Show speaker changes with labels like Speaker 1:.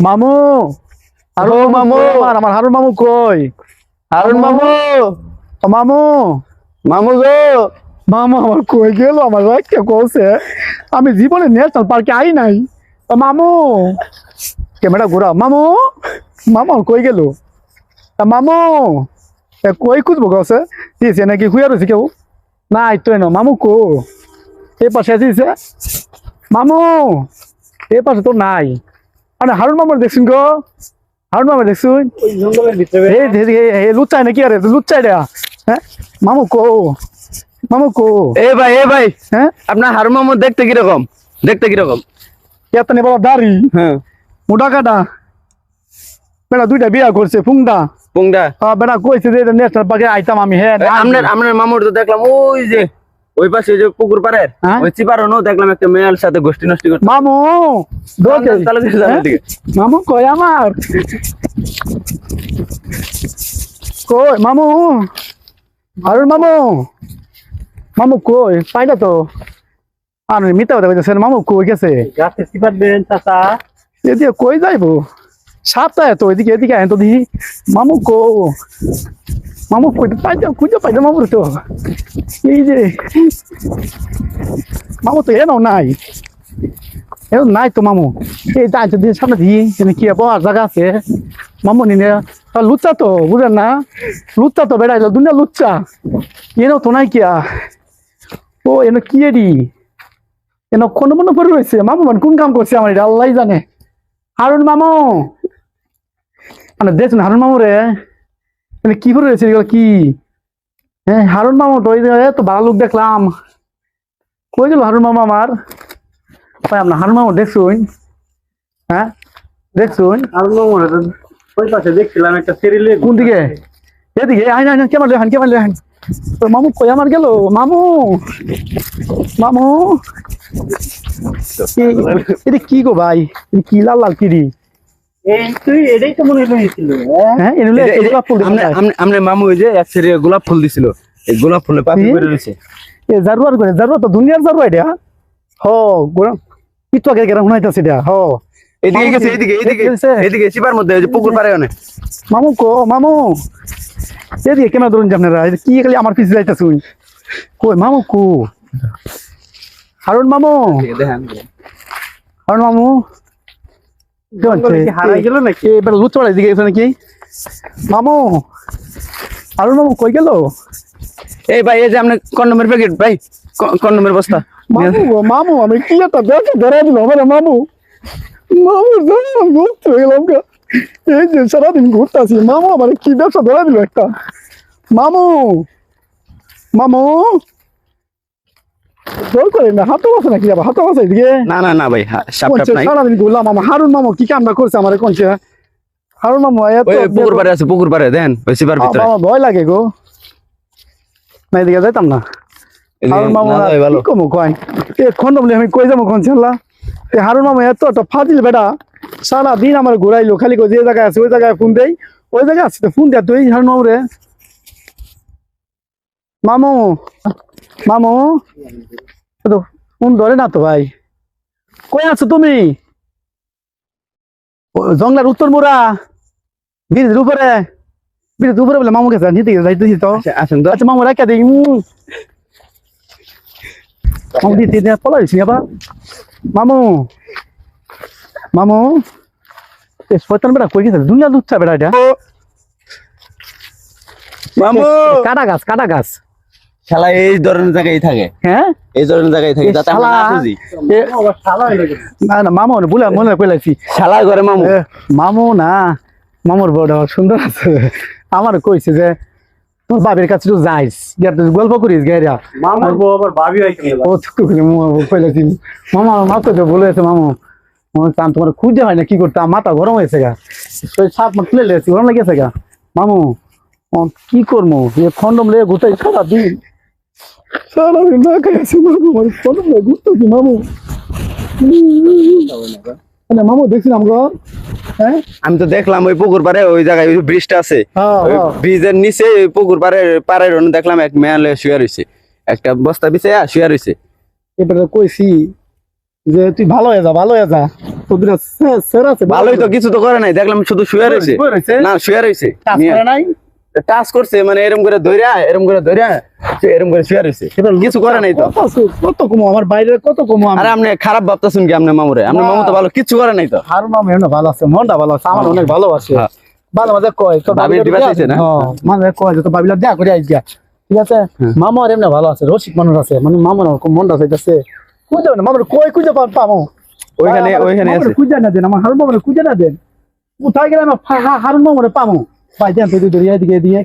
Speaker 1: মামু!
Speaker 2: ও মামু।
Speaker 1: আমার? আমার হারুন মামু কই?
Speaker 2: হারুন মামু!
Speaker 1: ও মামু!
Speaker 2: মামু গো!
Speaker 1: মামু আমার কই গেল? আমার রাখতে কইছে আমি জীবনে ন্যাশনাল পার্কে আই নাই। ও মামু! ক্যামেরা ঘোরা। মামু! মামু কই গেল? মামু! এ কই খুঁজবো গছে দিয়েছে নাকি? খুঁয়া রয়েছে কেউ? নাই তো এনো। মামু কো? এ পাশে দিয়েছে মামু! এ পাশে তো নাই। আরে হারুন মামার দেখছুন গো। হারুন মামা দেখছুন?
Speaker 2: ওই জঙ্গলের ভিতরে।
Speaker 1: এই ধে- এই- এই লুচ্চাই নাকি আরে? লুচ্চাই রে। হ্যাঁ? মামু কো? মামু কো?
Speaker 2: এ ভাই এ ভাই।
Speaker 1: হ্যাঁ?
Speaker 2: আপনার হারুন মামু দেখতে কীরকম? দেখতে কীরকম?
Speaker 1: এত নে বাবা দাড়ি।
Speaker 2: হ্যাঁ।
Speaker 1: মোটা কাটা। বেটা দুইটা বিয়া করছে ফুংটা
Speaker 2: পুংডা
Speaker 1: আহ, বেটা কইছে যে ন্যাশনাল পার্কে আইতাম আমি হ্যাঁ
Speaker 2: আপনার আপনার মামুর তো দেখলাম ওই যে ওই পাশে যে পুকুর পাড়ের
Speaker 1: হ্যাঁ?
Speaker 2: ওই চিপারও দেখলাম একটা মেয়ের সাথে গোষ্ঠী নষ্টি করতে
Speaker 1: মামু দিকে মামু কই আমার? কই মামু? আরে মামু? মামু কই? পাইলা তো। আর মিথ্যা কথা কইতেছেন। মামু কই গেছে?
Speaker 2: গাছে চিপার দেন চাচা।
Speaker 1: এদিকে কই যাইবো? সাপটা তো এদিকে এদিকে আয় তো দিহি মামু কো মামু কই পাইতে খুঁজে পাইতে মামুর তো। এই যে, মামু তো এনো নাই। এনো নাই তো মামু। এই দাঁড়িয়ে দিয়ে সামনে দিই এখানে কি বহার জায়গা আছে? মামু নিনে লুচ্চা তো, বুঝেন না? লুচ্চা তো বেড়াইলো, দুনিয়া লুচ্চা। এনো তো নাই কিয়া? ও, এনো কি এডি? এনো কোনো মনে পড়ে রয়েছে। মামু মানে কোন কাম করছে আমার এটা আল্লাহ জানে। হারুন মামু। মানে দেখুন হারুন মামু রে। মানে কি করে রয়েছে এগুলো? কি? হ্যাঁ হারুন মামু তো ওই যে ভালো লোক দেখলাম। কই গেল হারুন মামু আমার? ভাই আপনার হারুন মামু দেখছুন? হ্যাঁ দেখছুন?
Speaker 2: হারুন মামু ওই পাশে দেখছিলাম একটা সিরিয়ালে
Speaker 1: কোন দিকে? এদিকে আইন আইন কেমন লেখান কেমন লেখান তো মামু কই আমার গেল? মামু! মামু! এটা কি গো ভাই? কি লাল লাল কিরি?
Speaker 2: মামু ওই যে এক সেরিয়া গোলাপ ফুল দিছিল। এই গোলাপ ফুলে পাপড়ি করে রয়েছে।
Speaker 1: এ জারুয়ার করে জারুয়া তো দুনিয়ার জারুয়া এটা হ আগে গেরাম শুনাইতাছে এটা হ।
Speaker 2: এদিকে গেছে এদিকে এদিকে
Speaker 1: গেছে?
Speaker 2: এদিকে চিপার মধ্যে ওই যে পুকুর পাড়ে অনেক।
Speaker 1: মামু কো মামু। এদিকে কেন ধরুন যে আপনারা কি খালি আমার পিছিয়ে যাইতাছ কই মামু কো? হারুন মামু?
Speaker 2: দেখেন।
Speaker 1: হারুন মামু?
Speaker 2: হারাই গেল নাকি
Speaker 1: এবার গেছে নাকি মামু কই গেল
Speaker 2: এই ভাই এই যে আপনার কন্ডমের প্যাকেট ভাই কন্ডমের বস্তা
Speaker 1: মামু গো, মামু আমি কি একটা দেখে ধরে দিল আমার মামু মামু হয়ে গেলাম এই যে সারাদিন ঘুরতেছি মামু আমার কি ব্যবসা ধরে দিল একটা মামু মামু জোর করে না হাতও আছে নাকি আবার হাতও আছে এদিকে?
Speaker 2: না না না ভাই সাপ টাপ নাই।
Speaker 1: সারাদিন ঘুরলাম মামা হারুন মামু কি কামটা করছে আমার কোনছে হারুন মামু এত
Speaker 2: পুকুর পাড়ে আছে পুকুর পাড়ে দেন ওই ভিতরে।
Speaker 1: আমার ভয় লাগে গো। না এদিকে যাইতাম না। হারুন মামু কি কমু কয়? এ খন্ডম আমি কই যাব কোন ছেলা এ হারুন মামু এত একটা ফাজিল বেটা। সারা দিন আমার ঘুরাইলো খালি যে জায়গায় আছে ওই জায়গায় ফোন দেই। ওই জায়গায় আছে তো ফোন দেয়া তুই হারুন মামু রে। মামু মামু। তো ফোন ধরে না তো ভাই। কই আছো তুমি? জংলার উত্তর মোড়া ব্রিজের উপরে। ব্রিজের উপরে বলে মামু গেছে নিতে গেছে যাইতেছি তো।
Speaker 2: আচ্ছা, আসেন তো।
Speaker 1: আচ্ছা মামু রাখা দিই মামু দিতে দিয়ে পলা দিছি আবার। মামু মামু এ শয়তান বেড়া কই গেছে? দুনিয়া লুচ্চা বেড়া এটা।
Speaker 2: মামু!
Speaker 1: কাটা গাছ কাটা গাছ।
Speaker 2: শালা এই ধরনের জায়গায় থাকে।
Speaker 1: হ্যাঁ?
Speaker 2: এই ধরনের জায়গায় থাকে যাতে আমরা
Speaker 1: শালা।
Speaker 2: না বুঝি
Speaker 1: না না মামু বলে মনে কইলাছি
Speaker 2: শালা ঘরে মামু।
Speaker 1: মামু না মামুর বড় সুন্দর আছে। আমার কইছে যে তোর বাবির কাছে তুই যাইস গিয়া তুই গল্প করিস গেরা
Speaker 2: মামুর বউ আবার ভাবি হইছে
Speaker 1: ও তো কইলাছি মামা মাথা তো বলে আছে মামু। মামা চান তোমার খুঁজে হয় না কি করতাম? মাথা গরম হয়েছে গা। ওই সাপ মাছ তুলে লেছি গরম লেগেছে গা। মামু কি করব খন্ডম লেগে ঘুরতে সারা দিন সারা দিন না খাইছি মামু আমার লেগে ঘুরতেছি মামু মানে মামু দেখছিলাম গো হ্যাঁ
Speaker 2: আমি তো দেখলাম ওই পুকুর পাড়ে ওই জায়গায় ওই ব্রিজটা আছে।
Speaker 1: হ্যাঁ হ্যাঁ।
Speaker 2: ব্রিজের নিচে পুকুর পাড়ে পাড়ের ওখানে দেখলাম এক মেয়ে লয়ে শুয়ে রয়েছে একটা বস্তা বিছে শুয়ে রয়েছে
Speaker 1: এবারে কইছি যে তুই ভালো হয়ে যা ভালো হয়ে যা। তো দুটা স্যার আছে
Speaker 2: ভালোই তো কিছু তো করে নাই দেখলাম শুধু শুয়ে রয়েছে? না শুয়ে রয়েছে
Speaker 1: কাজ করে নাই?
Speaker 2: টাচ করছে মানে এরম করে ধইরা এরম করে ধইরা সে এরম করে শুয়ে রয়েছে কিছু করে নাই তো।
Speaker 1: কত কমো আমার বাইরে কত কমো
Speaker 2: আরে আপনি খারাপ ভাবতেছেন কি আপনি মামুরে? আপনি। মামু তো ভালো কিছু করে নাই তো।
Speaker 1: আর মাম এমন ভালো আছে মনটা ভালো আছে আমার অনেক ভালো আছে
Speaker 2: হ্যাঁ।
Speaker 1: মাঝে মাঝে কয়
Speaker 2: ভাবির
Speaker 1: বাবিলা
Speaker 2: দিবা চাইছে না?
Speaker 1: হ্যাঁ, মাঝে কয় যে তোর বাবিলা দেয়া করে আইস গিয়া ঠিক আছে? মামা আর এমনি ভালো আছে রসিক মানুষ আছে মানে মামার খুব মনটা চাইতেছে। খুঁজে না মামার কই খুঁজে পাম।
Speaker 2: ওইখানে
Speaker 1: আমার-
Speaker 2: ওইখানে আছে।
Speaker 1: খুঁজে না দেন আমার হারুন মামারে খুঁজে না দেন। কোথায় গেলে আমার হারুন মামারে পামো? ভাই দেন তো দুই ধরিয়ে এদিকে দিয়ে